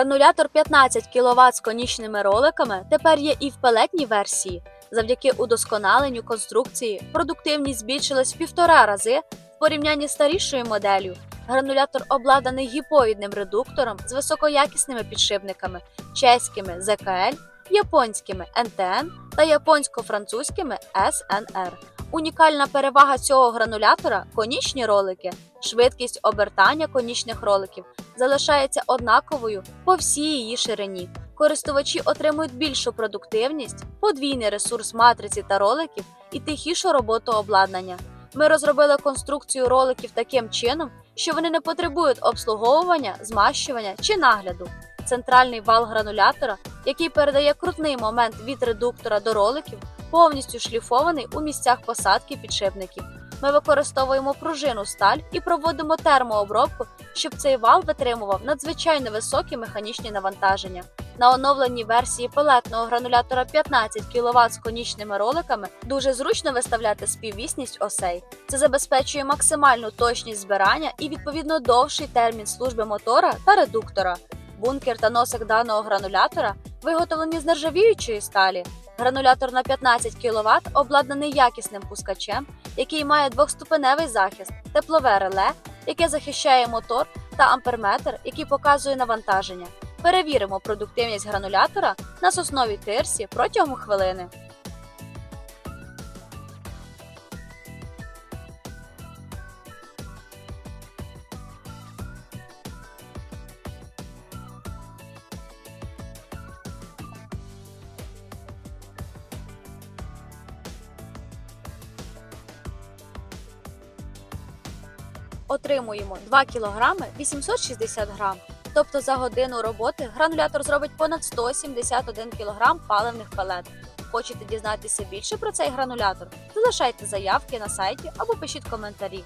Гранулятор 15 кВт з конічними роликами тепер є і в пелетній версії. Завдяки удосконаленню конструкції продуктивність збільшилась в півтора рази в порівнянні з старішою моделлю. Гранулятор обладнаний гіпоїдним редуктором з високоякісними підшипниками чеськими ЗКЛ, японськими НТН та японсько-французькими СНР. Унікальна перевага цього гранулятора конічні ролики. Швидкість обертання конічних роликів залишається однаковою по всій її ширині. Користувачі отримують більшу продуктивність, подвійний ресурс матриці та роликів і тихішу роботу обладнання. Ми розробили конструкцію роликів таким чином, що вони не потребують обслуговування, змащування чи нагляду. Центральний вал гранулятора, який передає крутний момент від редуктора до роликів, повністю шліфований у місцях посадки підшипників. Ми використовуємо пружину сталь і проводимо термообробку, щоб цей вал витримував надзвичайно високі механічні навантаження. На оновленій версії пелетного гранулятора 15 кВт з конічними роликами дуже зручно виставляти співвісність осей. Це забезпечує максимальну точність збирання і відповідно довший термін служби мотора та редуктора. Бункер та носик даного гранулятора виготовлені з нержавіючої сталі. Гранулятор на 15 кВт обладнаний якісним пускачем, який має двохступеневий захист, теплове реле, яке захищає мотор, та амперметр, який показує навантаження. Перевіримо продуктивність гранулятора на сосновій тирсі протягом хвилини. Отримуємо 2 кг 860 г. Тобто за годину роботи гранулятор зробить понад 171 кг паливних палет. Хочете дізнатися більше про цей гранулятор? Залишайте заявки на сайті або пишіть коментарі.